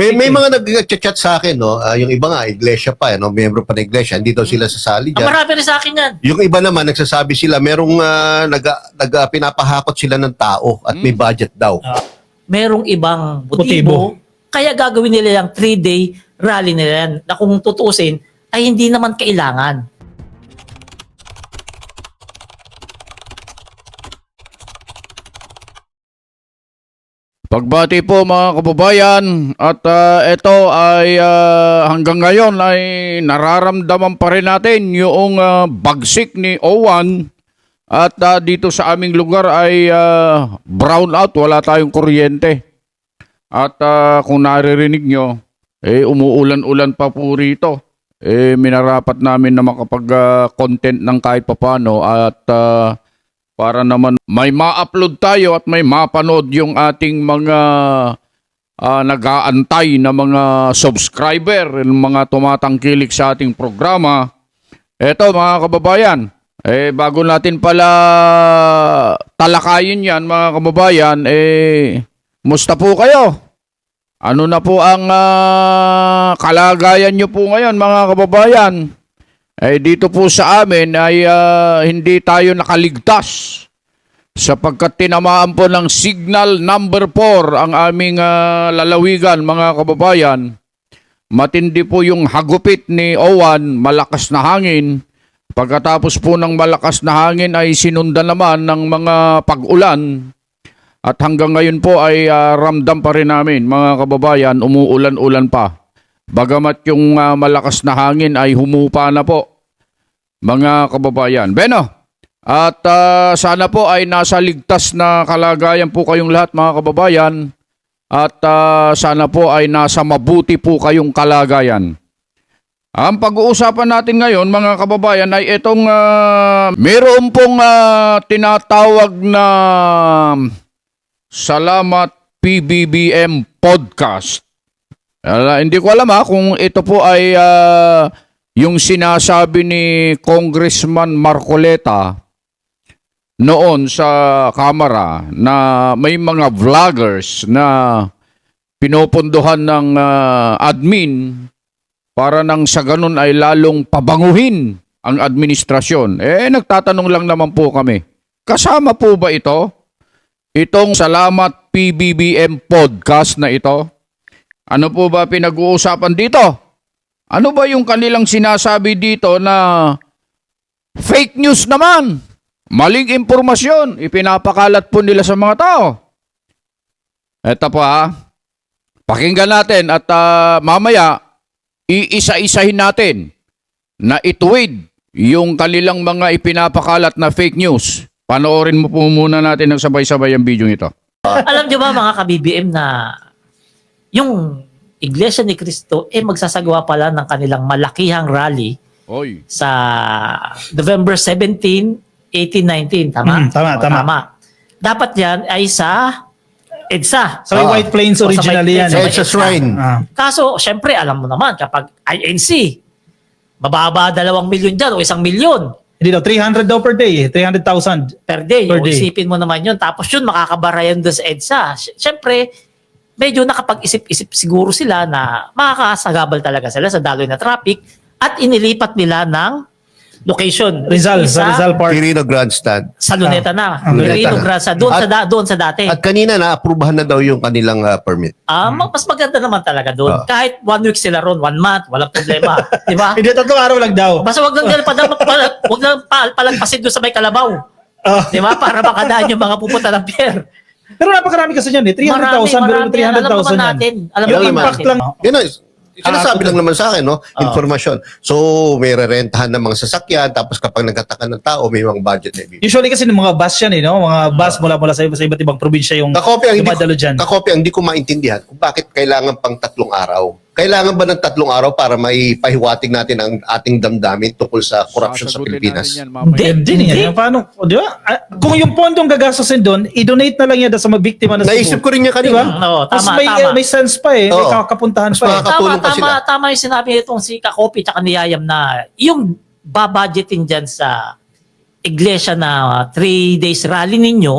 May, may mga nag-chat sa akin, no? ah, yung iba nga, iglesia pa, eh, no? Membro pa ng iglesia, hindi daw sila sasali Ang dyan. marami rin sa akin yan. Yung iba naman, nagsasabi sila, merong uh, nag, nag, ah, pinapahakot sila ng tao at may budget daw. Merong ibang Motibo. motibo. Kaya gagawin nila yung three-day rally nila yan na kung tutuusin ay hindi naman kailangan. Pagbati po mga kababayan at ah, ito ay ah, hanggang ngayon ay nararamdaman pa rin natin yung ah, bagsik ni Owan at ah, dito sa aming lugar ay ah, brown out, wala tayong kuryente. At ah, kung naririnig nyo, eh umuulan-ulan pa po rito. Eh minarapat namin na makapag-content ng kahit papano at ah, para naman may ma-upload tayo at may mapanood yung ating mga ah, nag-aantay na mga subscriber, yung mga tumatangkilik sa ating programa. Eto mga kababayan, eh bago natin pala talakayin yan mga kababayan, eh musta po kayo? Ano na po ang ah, kalagayan nyo po ngayon mga kababayan? Eh dito po sa amin ay ah, hindi tayo nakaligtas sapagkat tinamaan po ng signal number 4 ang aming ah, lalawigan mga kababayan. Matindi po yung hagupit ni Owan, malakas na hangin. Pagkatapos po ng malakas na hangin ay sinundan naman ng mga pag-ulan. At hanggang ngayon po ay ah, ramdam pa rin namin mga kababayan, umuulan-ulan pa. Bagamat yung ah, malakas na hangin ay humupa na po, mga kababayan. Beno, at ah, sana po ay nasa ligtas na kalagayan po kayong lahat mga kababayan. At ah, sana po ay nasa mabuti po kayong kalagayan. Ang pag-uusapan natin ngayon mga kababayan ay itong ah, meron pong ah, tinatawag na Salamat PBBM Podcast. Ala, hindi ko alam ha kung ito po ay ah, yung sinasabi ni Congressman Marcoleta noon sa kamera na may mga vloggers na pinopondohan ng ah, admin para nang sa ganun ay lalong pabanguhin ang administrasyon. Eh, nagtatanong lang naman po kami. Kasama po ba ito? Itong Salamat PBBM podcast na ito? Ano po ba pinag-uusapan dito? Ano ba yung kanilang sinasabi dito na fake news naman? Maling impormasyon, ipinapakalat po nila sa mga tao. Eto po ha, pakinggan natin at ah, mamaya iisa-isahin natin na ituwid yung kanilang mga ipinapakalat na fake news. Panoorin mo po muna natin ng sabay-sabay ang video ito. Alam niyo ba mga ka-BBM na yung Iglesia ni Cristo eh magsasagawa pala ng kanilang malakihang rally Oy. sa November 17, 18, 19. Tama? Mm, tama, O, tama. Dapat yan ay sa EDSA. Sa Ah. White Plains O, sa originally yan. sa eh. may- It's a shrine. Ah. Kaso, syempre, alam mo naman, kapag INC, mababa dalawang milyon dyan o isang milyon Hindi daw, 300 daw per day. eh. 300,000. per day. Per day. isipin mo naman yun. Tapos yun, makakabara yan doon sa EDSA. Syempre, medyo nakapag-isip-isip siguro sila na makakasagabal talaga sila sa daloy na traffic at inilipat nila ng location. Rizal, sa Rizal Park. Quirino Grandstand. Sa Luneta na. Ah, Quirino. Grasa, doon sa, At- da- doon sa dati. At kanina na-aprubahan na daw yung kanilang ah, permit. Ah, ma- mas maganda naman talaga doon. Ah. Kahit one week sila ron, one month, walang problema. Di ba? Hindi, tatlong araw lang daw. Basta wag lang ganun pa wag lang pa, palagpasin doon sa may kalabaw. Ah. Di ba? Para makadaan yung mga pupunta ng pier. Pero napakarami kasi yan eh. 300,000, pero 300,000 Alam naman yan. natin. Alam Yung naman impact natin. lang. Yun na, sinasabi Ah, lang naman sa akin, no? Ah. Informasyon. So, may rerentahan ng mga sasakyan, tapos kapag nagkataka ng tao, may mga budget na ibigay. Usually kasi ng mga bus yan eh, no? Mga bus mula mula sa, sa iba't ibang probinsya yung Kakopya, hindi ko, dumadalo dyan. kakopya, hindi ko maintindihan kung bakit kailangan pang tatlong araw. Kailangan ba ng tatlong araw para may pahiwatig natin ang ating damdamin tungkol sa corruption sa Pilipinas? Hindi. Hindi, hindi. yan. Paano? O, di ba? Ah, Kung yung pondong gagastusin doon, i-donate na lang yan sa mga biktima na Naisip ko rin niya Di kanina. ba? Oo, Mas tama, may, tama. may sense pa eh. May Oo. kakapuntahan Mas pa eh. makaka- Tama, pa tama, sila. tama yung sinabi itong si Kakopi at ni Yayam na yung babudgetin dyan sa iglesia na three days rally ninyo,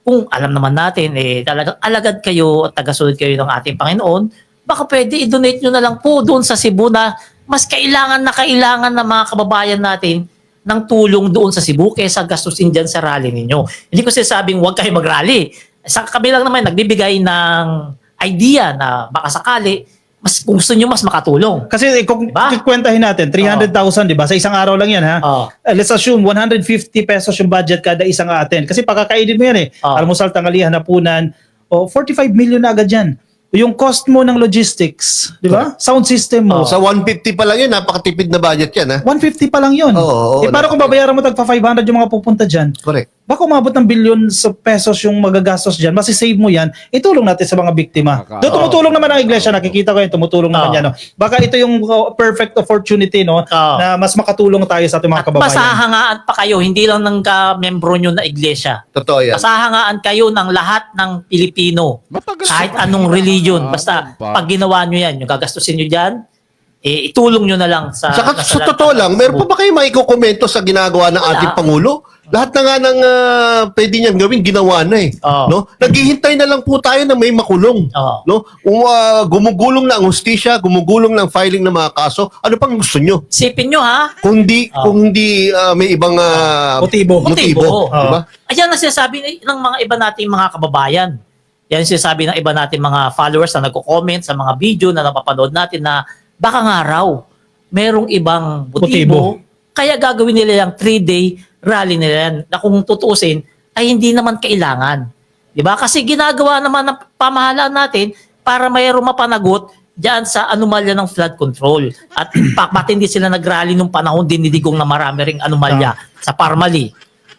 kung alam naman natin, eh, talagang alagad kayo at tagasunod kayo ng ating Panginoon, baka pwede i-donate nyo na lang po doon sa Cebu na mas kailangan na kailangan ng mga kababayan natin ng tulong doon sa Cebu kaysa gastusin dyan sa rally ninyo. Hindi ko sinasabing huwag kayo mag-rally. Sa kabilang naman, nagbibigay ng idea na baka sakali, mas kung gusto nyo mas makatulong. Kasi eh, kung Diba? kikwentahin natin, 300,000, di ba? Sa isang araw lang yan, ha? Oh. Eh, let's assume 150 pesos yung budget kada isang atin. Kasi pagkakainin mo yan eh. Oh. Almusal, tanghalian, hapunan. O 45 million na agad yan. Yung cost mo ng logistics, di ba? Sound system mo. Oh. Sa 150 pa lang yun, napakatipid na budget yan, ha? 150 pa lang yun. Oo, oo, eh, para kung babayaran mo tagpa 500 yung mga pupunta dyan, Correct. baka umabot ng bilyon sa pesos yung magagastos dyan, masisave mo yan, itulong natin sa mga biktima. Baka- Doon tumutulong naman ang iglesia, nakikita ko yun, tumutulong naman Oo. yan. No? Baka ito yung uh, perfect opportunity no, Oo. na mas makatulong tayo sa ating mga At kababayan. masahangaan pa kayo, hindi lang ng ka-membro nyo na iglesia. Totoo yan. Masahangaan kayo ng lahat ng Pilipino. Matagal Kahit anong religion. Ah, Basta pa. pag ginawa nyo yan, yung gagastusin nyo dyan, eh, itulong nyo na lang sa... Saka, sa totoo lang, meron pa ba kayo maikukomento sa ginagawa ng Wala. ating Pangulo? Lahat na nga ng ah, pwede niyan gawin, ginawa na eh. Oo. No? Naghihintay na lang po tayo na may makulong. Oo. No? Kung ah, gumugulong na ang hustisya, gumugulong ng filing ng mga kaso, ano pang gusto nyo? Isipin nyo ha, Kung di, Oo. kung di ah, may ibang ah, Motibo. motibo. Motibo. Diba? Ayan ang sinasabi ng mga iba nating mga kababayan. Yan sinasabi ng iba nating mga followers na nagko-comment sa mga video na napapanood natin na baka nga raw merong ibang motibo, kaya gagawin nila yung three-day rally nila yan na kung tutuusin ay hindi naman kailangan. 'Di ba? Kasi ginagawa naman ng pamahalaan natin para mayroong mapanagot diyan sa anomalya ng flood control. At hindi sila nag-rally nung panahon dinidigong na marami ring anomalya sa Parmali,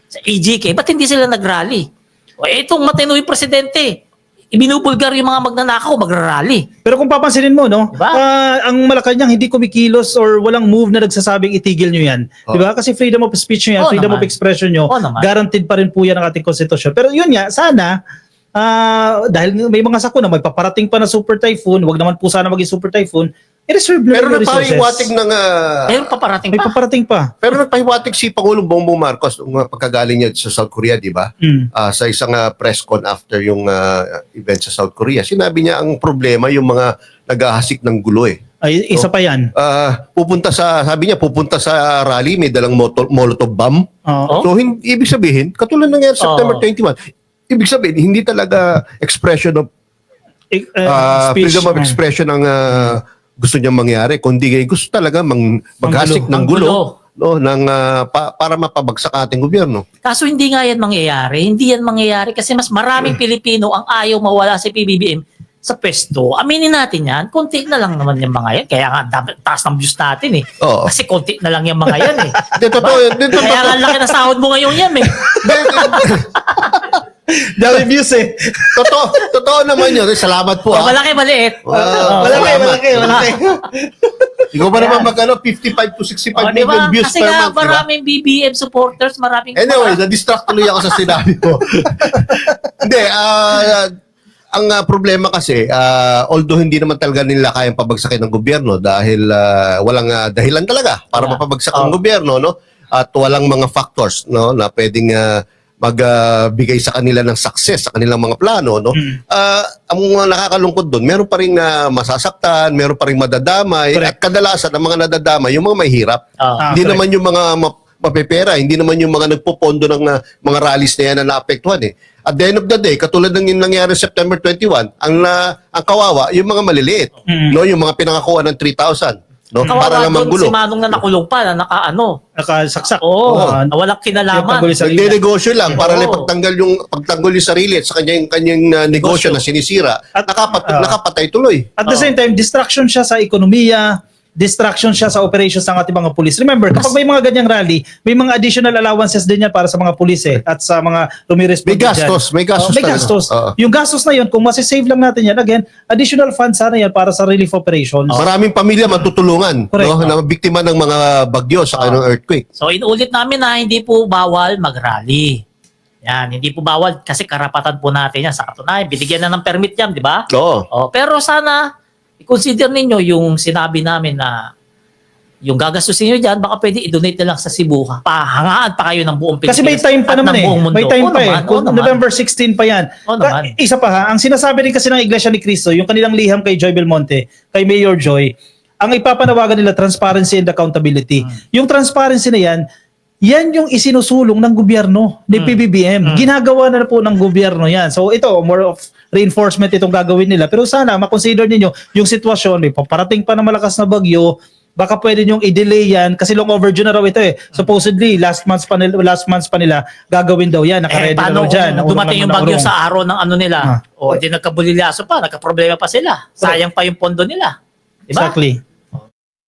sa AGK, ba't hindi sila nag-rally? O eh, itong matino yung presidente, ibinubulgar yung mga magnanakaw, magra-rally. Pero kung papansinin mo, no, Diba? ah, ang Malacanang hindi kumikilos or walang move na nagsasabing itigil nyo yan. Oh. Di ba? Kasi freedom of speech nyo yan, Oo freedom naman. of expression nyo, naman. guaranteed pa rin po yan ng ating konstitusyon. Pero yun nga, sana, ah, dahil may mga sakuna, magpaparating pa na super typhoon, wag naman po sana maging super typhoon, i-reserve na Pero yung resources. nagpahiwatig ng ah, Meron pa parating May pa. paparating pa. pero nagpahiwatig si Pangulong Bongbong Marcos nung ah, pagkagaling niya sa South Korea, di ba? Mm. Ah, sa isang ah, press con after yung ah, event sa South Korea. Sinabi niya ang problema yung mga naghahasik ng gulo eh. Ay, isa pa yan. Ah, pupunta sa sabi niya pupunta sa rally may dalang moto, molotov bomb. Oo. Oh? So hin- ibig sabihin katulad ng nangyari September Oh. 21. Ibig sabihin hindi talaga expression of Eh, eh, ah, speech. freedom of expression ang ah, gusto niyang mangyari kundi gusto talaga mang maghasik ng gulo, no ng ah, pa- para mapabagsak ating gobyerno. Kaso hindi nga yan mangyayari. Hindi yan mangyayari kasi mas maraming Pilipino ang ayaw mawala si PBBM sa pwesto. Aminin natin yan. Konti na lang naman yung mga yan. Kaya nga, taas ng views natin eh. Oo. Kasi konti na lang yung mga yan eh. Hindi totoo, hindi totoo. Kaya ang laki na sahod mo ngayon yan eh. Dami views eh. totoo, totoo naman yun. Salamat po. O, ah. malaki, maliit. Wow. Oo, malaki, salamat. malaki, malaki. Ikaw ba naman magkano 55 to 65 O, di million ba? views Kasi per nga, month, di ba? maraming BBM supporters, maraming... Anyway, na-distract tuloy ako sa sinabi ko. Hindi, ah, ang ah, problema kasi, ah, although hindi naman talaga nila kayang pabagsakin ng gobyerno dahil ah, walang ah, dahilan talaga para Wala. mapabagsak ang Oh. gobyerno, no? At walang mga factors, no, na pwedeng ah, magbigay sa kanila ng success sa kanilang mga plano, no? Mm. Ah, ang mga nakakalungkot doon, meron pa rin na masasaktan, meron pa rin madadamay, Correct. at kadalasan ang mga nadadamay, yung mga mahihirap. Oh. Ah, hindi correct. naman yung mga ma- mapepera, hindi naman yung mga nagpopondo ng uh, mga rallies na yan na naapektuhan eh. At the end of the day, katulad ng yung nangyari September 21, ang na ang kawawa yung mga maliliit, Mm. no, yung mga pinangakuan ng 3,000, no, Kawawa para lang doon manggulo. si Manong na nakulong pa, na nakaano. Nakasaksak. Oo, Oo. na walang Yung kinalaman. paggulo sa Nagde-negosyo lang para Oo. lang pagtanggal yung pagtanggol yung sarili at sa kanyang kanyang uh, negosyo Negosyo. na sinisira, At- nakapat, ah. nakapatay tuloy. At the Oo. same time, distraction siya sa ekonomiya, distraction siya sa operations ng ating mga pulis. Remember, kapag may mga ganyang rally, may mga additional allowances din yan para sa mga pulis eh, at sa mga lumiresponde May gastos, dyan. may gastos Oh, may gastos. Oo. Yung gastos na yun, kung masisave lang natin yan, again, additional funds sana yan para sa relief operations. Maraming pamilya matutulungan Correct. no, na biktima ng mga bagyo sa Ah. ng earthquake. So inulit namin na hindi po bawal mag-rally. Yan, hindi po bawal kasi karapatan po natin yan sa katunayan. Binigyan na ng permit yan, di ba? Oo. Oh, pero sana i-consider ninyo yung sinabi namin na yung gagastusin nyo dyan, baka pwede i-donate na lang sa Cebu. Pahangaan pa kayo ng buong Pilipinas. Kasi may time pa naman eh. mundo. May time Oo pa eh. naman, oo Kung. November 16 pa yan. Naman. Isa pa ha, ang sinasabi rin kasi ng Iglesia ni Cristo, yung kanilang liham kay Joy Belmonte, kay Mayor Joy, ang ipapanawagan nila transparency and accountability. Hmm. Yung transparency na yan, yan yung isinusulong ng gobyerno ni Hmm. PBBM. Ginagawa na po ng gobyerno yan. So ito, more of reinforcement itong gagawin nila. Pero sana makonsider ninyo yung sitwasyon, may paparating pa na malakas na bagyo, baka pwede nyong i-delay yan kasi long overdue na raw ito eh. Supposedly, last month pa nila, last month pa nila gagawin daw yan. Eh, Nakaredy na raw dyan. kung dumating yung bagyo sa araw ng ano nila? Ah. O di nagkabulilyaso pa, nagka-problema pa sila. Sayang pa yung pondo nila. Diba? Exactly.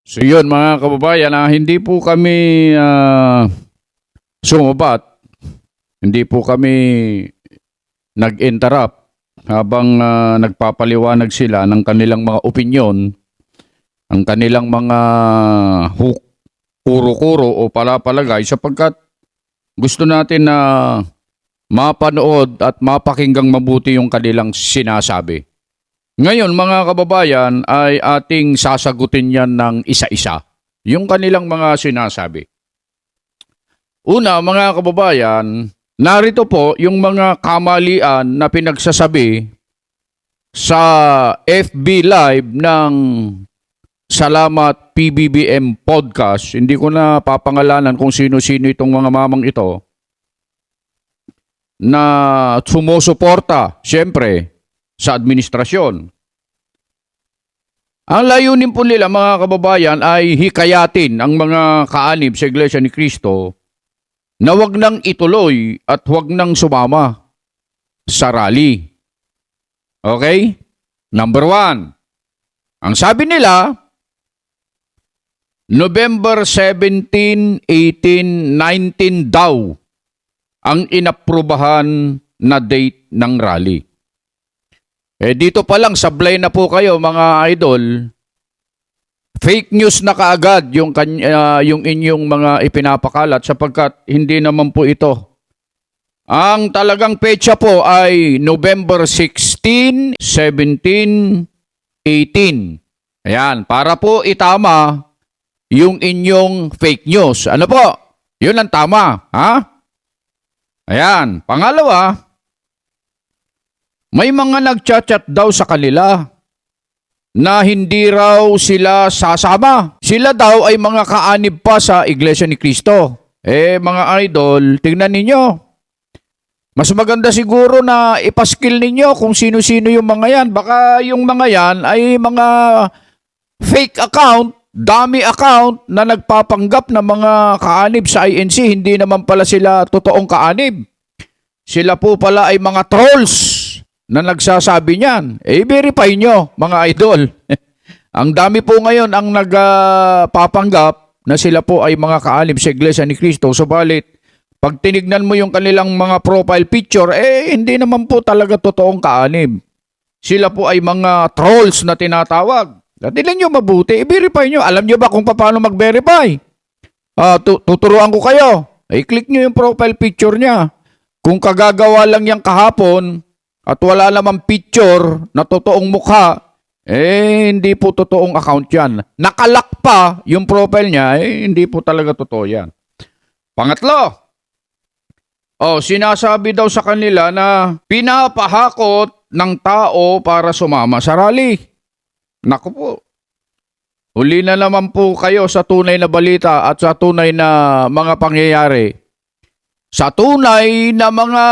So yun mga kababayan, ah, hindi po kami ah, sumabat. Hindi po kami nag-interrupt habang ah, nagpapaliwanag sila ng kanilang mga opinyon, ang kanilang mga kuro-kuro o palapalagay sapagkat gusto natin na mapanood at mapakinggang mabuti yung kanilang sinasabi. Ngayon mga kababayan ay ating sasagutin yan ng isa-isa. Yung kanilang mga sinasabi. Una mga kababayan, narito po yung mga kamalian na pinagsasabi sa FB Live ng Salamat PBBM Podcast. Hindi ko na papangalanan kung sino-sino itong mga mamang ito na sumusuporta, syempre, sa administrasyon. Ang layunin po nila mga kababayan ay hikayatin ang mga kaanib sa Iglesia ni Cristo na wag nang ituloy at wag nang sumama sa rally. Okay? Number one. Ang sabi nila, November 17, 18, 19 daw ang inaprubahan na date ng rally. Eh dito pa lang sablay na po kayo mga idol. Fake news na kaagad yung kanya, yung inyong mga ipinapakalat sapagkat hindi naman po ito. Ang talagang petsa po ay November 16, 17, 18. Ayan, para po itama yung inyong fake news. Ano po? Yun ang tama, ha? Ayan, pangalawa, may mga nagchat-chat daw sa kanila na hindi raw sila sasama. Sila daw ay mga kaanib pa sa Iglesia ni Cristo. Eh mga idol, tingnan ninyo. Mas maganda siguro na ipaskil ninyo kung sino-sino yung mga yan. Baka yung mga yan ay mga fake account, dummy account na nagpapanggap na mga kaanib sa INC. Hindi naman pala sila totoong kaanib. Sila po pala ay mga trolls na nagsasabi niyan. Eh, verify nyo, mga idol. ang dami po ngayon ang nagpapanggap na sila po ay mga kaalim sa Iglesia ni Cristo. Subalit, pag tinignan mo yung kanilang mga profile picture, eh, hindi naman po talaga totoong kaalim. Sila po ay mga trolls na tinatawag. At tingnan nyo mabuti, i-verify nyo. Alam nyo ba kung paano mag-verify? Ah, tu- tuturuan ko kayo. I-click nyo yung profile picture niya. Kung kagagawa lang yan kahapon, at wala namang picture na totoong mukha, eh hindi po totoong account yan. Nakalak pa yung profile niya, eh hindi po talaga totoo yan. Pangatlo, oh, sinasabi daw sa kanila na pinapahakot ng tao para sumama sa rally. Naku po. Huli na naman po kayo sa tunay na balita at sa tunay na mga pangyayari. Sa tunay na mga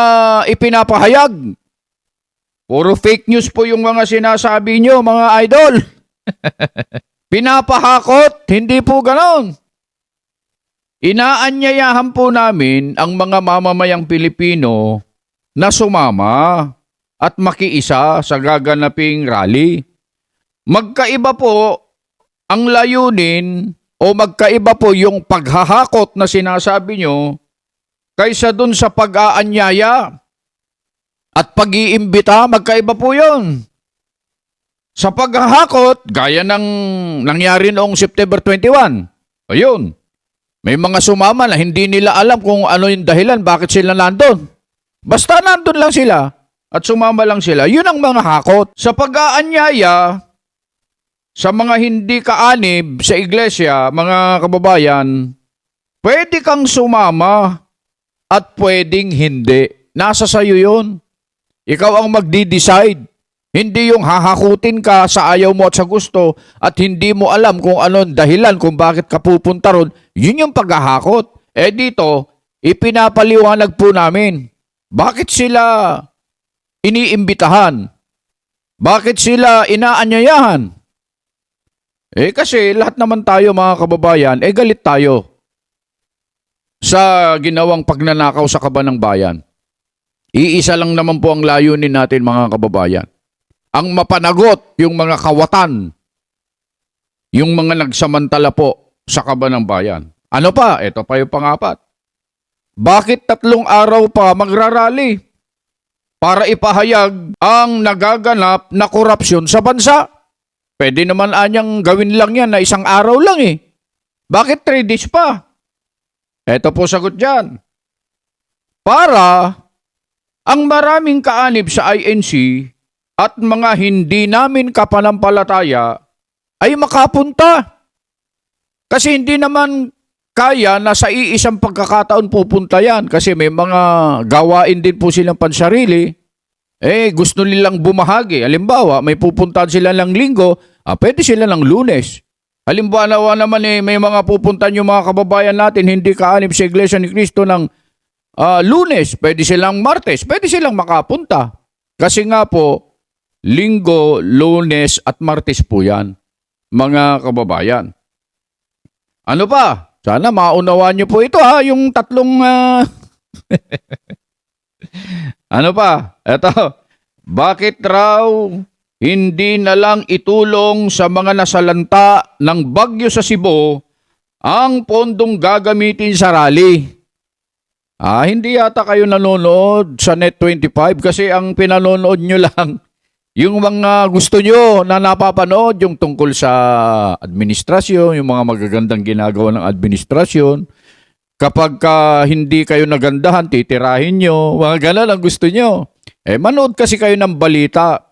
ipinapahayag Puro fake news po yung mga sinasabi nyo, mga idol. Pinapahakot, hindi po ganon. Inaanyayahan po namin ang mga mamamayang Pilipino na sumama at makiisa sa gaganaping rally. Magkaiba po ang layunin o magkaiba po yung paghahakot na sinasabi nyo kaysa dun sa pag-aanyaya at pag-iimbita, magkaiba po yun. Sa paghahakot, gaya ng nangyari noong September 21, ayun, may mga sumama na hindi nila alam kung ano yung dahilan, bakit sila nandun. Basta nandun lang sila at sumama lang sila. Yun ang mga hakot. Sa pag-aanyaya, sa mga hindi kaanib sa iglesia, mga kababayan, pwede kang sumama at pwedeng hindi. Nasa sayo yun. Ikaw ang magdi-decide. Hindi yung hahakutin ka sa ayaw mo at sa gusto at hindi mo alam kung ano ang dahilan kung bakit ka pupunta ron. Yun yung paghahakot. Eh dito, ipinapaliwanag po namin. Bakit sila iniimbitahan? Bakit sila inaanyayahan? Eh kasi lahat naman tayo mga kababayan, eh galit tayo sa ginawang pagnanakaw sa kaban ng bayan. Iisa lang naman po ang layunin natin mga kababayan. Ang mapanagot yung mga kawatan, yung mga nagsamantala po sa kaban ng bayan. Ano pa? Ito pa yung pangapat. Bakit tatlong araw pa magrarally para ipahayag ang nagaganap na korupsyon sa bansa? Pwede naman anyang gawin lang yan na isang araw lang eh. Bakit three days pa? Ito po sagot dyan. Para ang maraming kaanib sa INC at mga hindi namin kapanampalataya ay makapunta. Kasi hindi naman kaya na sa iisang pagkakataon pupunta yan kasi may mga gawain din po silang pansarili. Eh, gusto nilang bumahagi. Halimbawa, may pupuntahan sila ng linggo, ah, pwede sila ng lunes. Halimbawa naman eh, may mga pupuntahan yung mga kababayan natin, hindi kaanib sa Iglesia ni Cristo ng ah, lunes, pwede silang martes, pwede silang makapunta. Kasi nga po, linggo, lunes at martes po yan, mga kababayan. Ano pa? Sana maunawaan niyo po ito ha, yung tatlong... ah, ano pa? Eto, bakit raw hindi na lang itulong sa mga nasalanta ng bagyo sa Cebu ang pondong gagamitin sa rally? Ah, hindi yata kayo nanonood sa Net25 kasi ang pinanonood nyo lang yung mga gusto nyo na napapanood yung tungkol sa administrasyon, yung mga magagandang ginagawa ng administrasyon. Kapag ka hindi kayo nagandahan, titirahin nyo. Mga ganun ang gusto nyo. Eh, manood kasi kayo ng balita.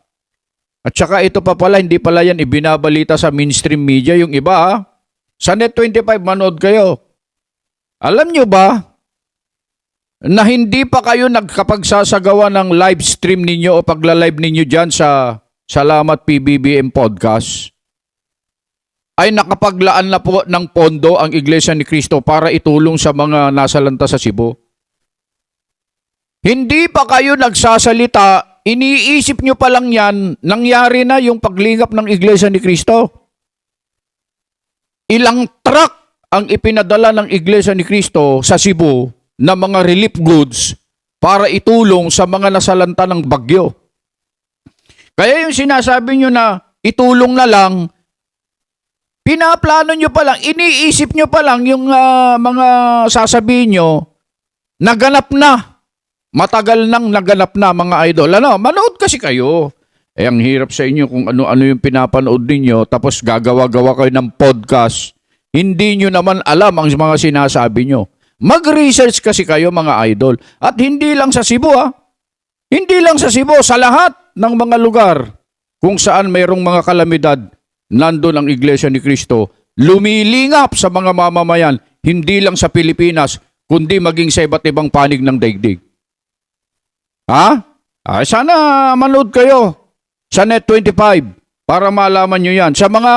At saka ito pa pala, hindi pala yan ibinabalita sa mainstream media. Yung iba, ha? Sa Net25, manood kayo. Alam nyo ba, na hindi pa kayo nagkapagsasagawa ng live stream ninyo o pagla-live ninyo dyan sa Salamat PBBM Podcast, ay nakapaglaan na po ng pondo ang Iglesia ni Cristo para itulong sa mga nasalanta sa Cebu. Hindi pa kayo nagsasalita, iniisip nyo pa lang yan, nangyari na yung paglingap ng Iglesia ni Cristo. Ilang truck ang ipinadala ng Iglesia ni Cristo sa Cebu na mga relief goods para itulong sa mga nasalanta ng bagyo. Kaya yung sinasabi nyo na itulong na lang, pinaplano nyo pa lang, iniisip nyo pa lang yung ah, mga sasabihin nyo, naganap na. Matagal nang naganap na mga idol. Ano, manood kasi kayo. Eh, ang hirap sa inyo kung ano-ano yung pinapanood ninyo, tapos gagawa-gawa kayo ng podcast. Hindi nyo naman alam ang mga sinasabi nyo. Mag-research kasi kayo mga idol. At hindi lang sa Cebu ha. Hindi lang sa Cebu, sa lahat ng mga lugar kung saan mayroong mga kalamidad, nandun ang Iglesia ni Cristo. Lumilingap sa mga mamamayan, hindi lang sa Pilipinas, kundi maging sa iba't ibang panig ng daigdig. Ha? Ay, sana manood kayo sa Net25 para malaman nyo yan. Sa mga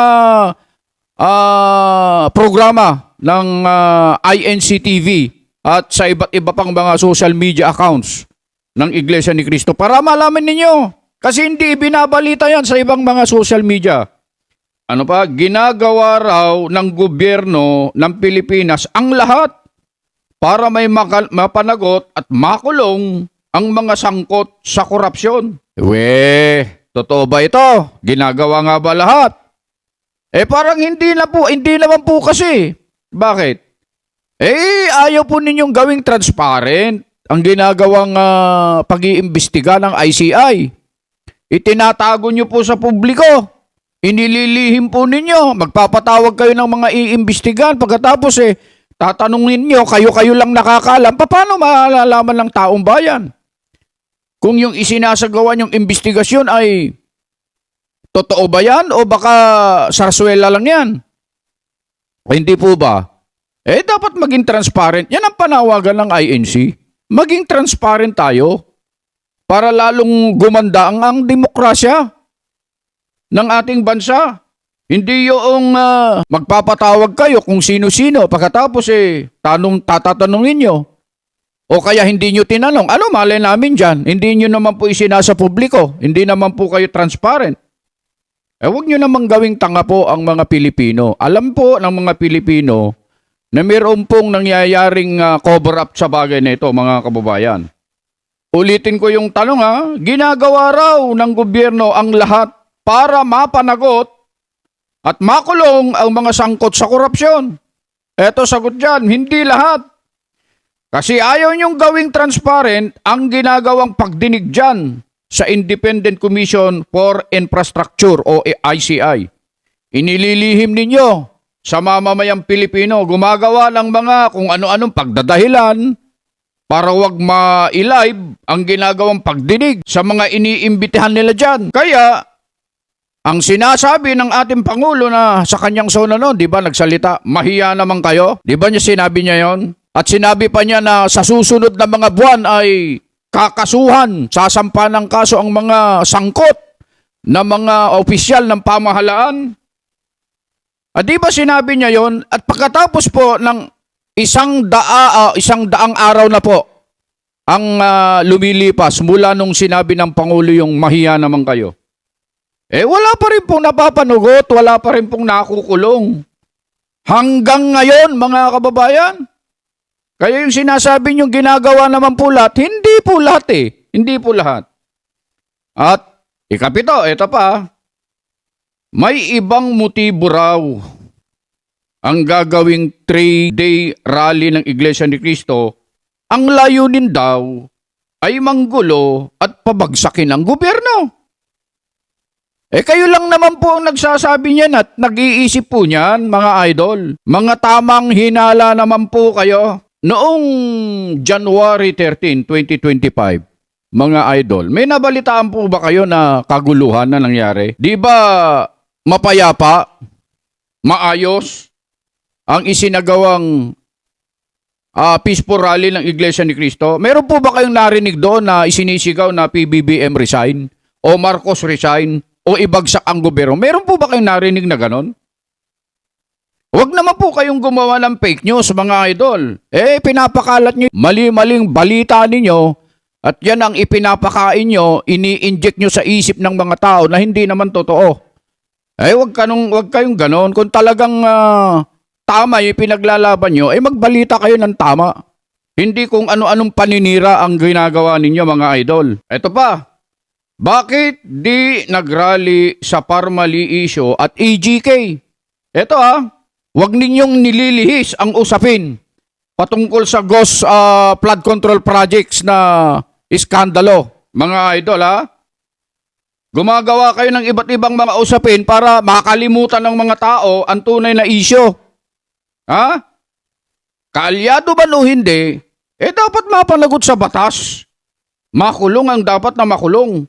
ah, programa ng ah, INCTV at sa iba't iba pang mga social media accounts ng Iglesia ni Cristo para malaman ninyo. Kasi hindi binabalita yan sa ibang mga social media. Ano pa? Ginagawa raw ng gobyerno ng Pilipinas ang lahat para may mapanagot at makulong ang mga sangkot sa korupsyon. We, totoo ba ito? Ginagawa nga ba lahat? Eh parang hindi na po, hindi naman po kasi. Bakit? Eh ayaw po ninyong gawing transparent ang ginagawang ah, pag-iimbestiga ng ICI. Itinatago nyo po sa publiko. Inililihim po ninyo. Magpapatawag kayo ng mga iimbestigan. Pagkatapos eh, tatanungin nyo, kayo-kayo lang nakakalam. Paano malalaman ng taong bayan? Kung yung isinasagawa yung investigasyon ay Totoo ba yan o baka sarswela lang yan? Hindi po ba? Eh, dapat maging transparent. Yan ang panawagan ng INC. Maging transparent tayo para lalong gumanda ang, ang demokrasya ng ating bansa. Hindi yung ah, magpapatawag kayo kung sino-sino pagkatapos eh tanong tatatanungin nyo. O kaya hindi nyo tinanong. Ano malay namin dyan? Hindi nyo naman po isinasa publiko. Hindi naman po kayo transparent. Eh huwag nyo namang gawing tanga po ang mga Pilipino. Alam po ng mga Pilipino na mayroon pong nangyayaring ah, cover up sa bagay na ito mga kababayan. Ulitin ko yung tanong ha, ginagawa raw ng gobyerno ang lahat para mapanagot at makulong ang mga sangkot sa korupsyon. Eto sagot dyan, hindi lahat. Kasi ayaw niyong gawing transparent ang ginagawang pagdinig dyan sa Independent Commission for Infrastructure o ICI. Inililihim ninyo sa mamamayang Pilipino gumagawa ng mga kung ano-anong pagdadahilan para wag ma-live ang ginagawang pagdinig sa mga iniimbitahan nila dyan. Kaya, ang sinasabi ng ating Pangulo na sa kanyang sona noon, di ba nagsalita, mahiya naman kayo? Di ba niya sinabi niya yon? At sinabi pa niya na sa susunod na mga buwan ay kakasuhan, sasampa ng kaso ang mga sangkot na mga opisyal ng pamahalaan. At di ba sinabi niya yon? At pagkatapos po ng isang daa, ah, isang daang araw na po ang ah, lumilipas mula nung sinabi ng Pangulo yung mahiya naman kayo. Eh wala pa rin pong napapanugot, wala pa rin pong nakukulong. Hanggang ngayon mga kababayan. Kaya yung sinasabi nyo ginagawa naman po lahat, hindi po lahat eh. Hindi po lahat. At ikapito, ito pa. May ibang motibo raw ang gagawing three-day rally ng Iglesia ni Cristo. Ang layunin daw ay manggulo at pabagsakin ang gobyerno. Eh kayo lang naman po ang nagsasabi niyan at nag-iisip po niyan, mga idol. Mga tamang hinala naman po kayo. Noong January 13, 2025, mga idol, may nabalitaan po ba kayo na kaguluhan na nangyari? Di ba mapayapa, maayos, ang isinagawang ah, peaceful rally ng Iglesia ni Cristo? Meron po ba kayong narinig doon na isinisigaw na PBBM resign? O Marcos resign? O ibagsak ang gobyerno? Meron po ba kayong narinig na ganon? Huwag naman po kayong gumawa ng fake news, mga idol. Eh, pinapakalat nyo, mali-maling balita ninyo, at yan ang ipinapakain nyo, ini-inject nyo sa isip ng mga tao na hindi naman totoo. Eh, huwag, kanong, huwag kayong ganon. Kung talagang ah, tama yung pinaglalaban nyo, eh magbalita kayo ng tama. Hindi kung ano-anong paninira ang ginagawa ninyo, mga idol. Ito pa, bakit di nagrally sa Parmali issue at EGK? Ito ah, Huwag ninyong nililihis ang usapin patungkol sa ghost ah, flood control projects na iskandalo. Mga idol ha? Gumagawa kayo ng iba't ibang mga usapin para makalimutan ng mga tao ang tunay na isyo. Ha? Kaalyado ba o hindi, eh dapat mapanagot sa batas. Makulong ang dapat na makulong.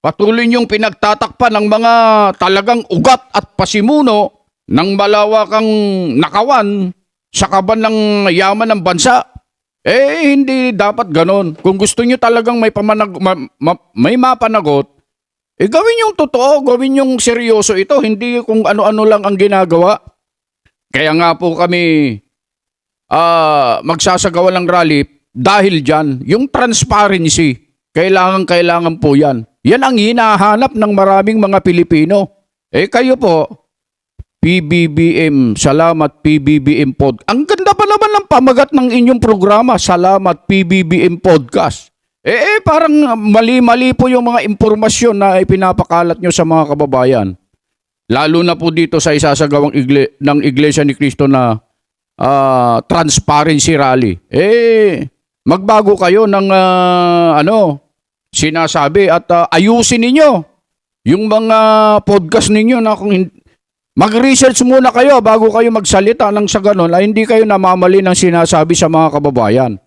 Patuloy niyong pinagtatakpan ng mga talagang ugat at pasimuno ng malawakang nakawan sa kaban ng yaman ng bansa. Eh, hindi dapat ganon. Kung gusto nyo talagang may, pamanag, ma- ma- may mapanagot, eh gawin yung totoo, gawin yung seryoso ito, hindi kung ano-ano lang ang ginagawa. Kaya nga po kami ah magsasagawa ng rally dahil dyan, yung transparency, kailangan kailangan po yan. Yan ang hinahanap ng maraming mga Pilipino. Eh kayo po, PBBM, salamat PBBM Pod. Ang ganda pa naman ng pamagat ng inyong programa, salamat PBBM Podcast. Eh, eh parang mali-mali po yung mga impormasyon na ipinapakalat nyo sa mga kababayan. Lalo na po dito sa isasagawang igle, ng Iglesia ni Cristo na ah, transparency rally. Eh, magbago kayo ng ah, ano, sinasabi at ah, ayusin ninyo yung mga podcast ninyo na kung Mag-research muna kayo bago kayo magsalita ng sa ganun ay hindi kayo namamali ng sinasabi sa mga kababayan.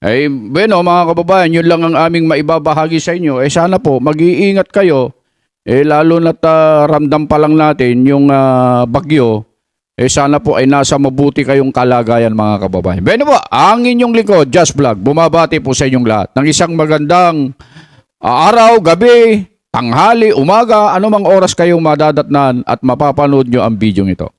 Eh, bueno, mga kababayan, yun lang ang aming maibabahagi sa inyo. Eh, sana po, mag-iingat kayo eh lalo na't ah, ramdam pa lang natin yung ah, bagyo, eh sana po ay nasa mabuti kayong kalagayan mga kababayan. Beno po, ang inyong likod, Just Vlog, bumabati po sa inyong lahat ng isang magandang ah, araw, gabi, tanghali, umaga, anumang oras kayong madadatnan at mapapanood nyo ang video ito.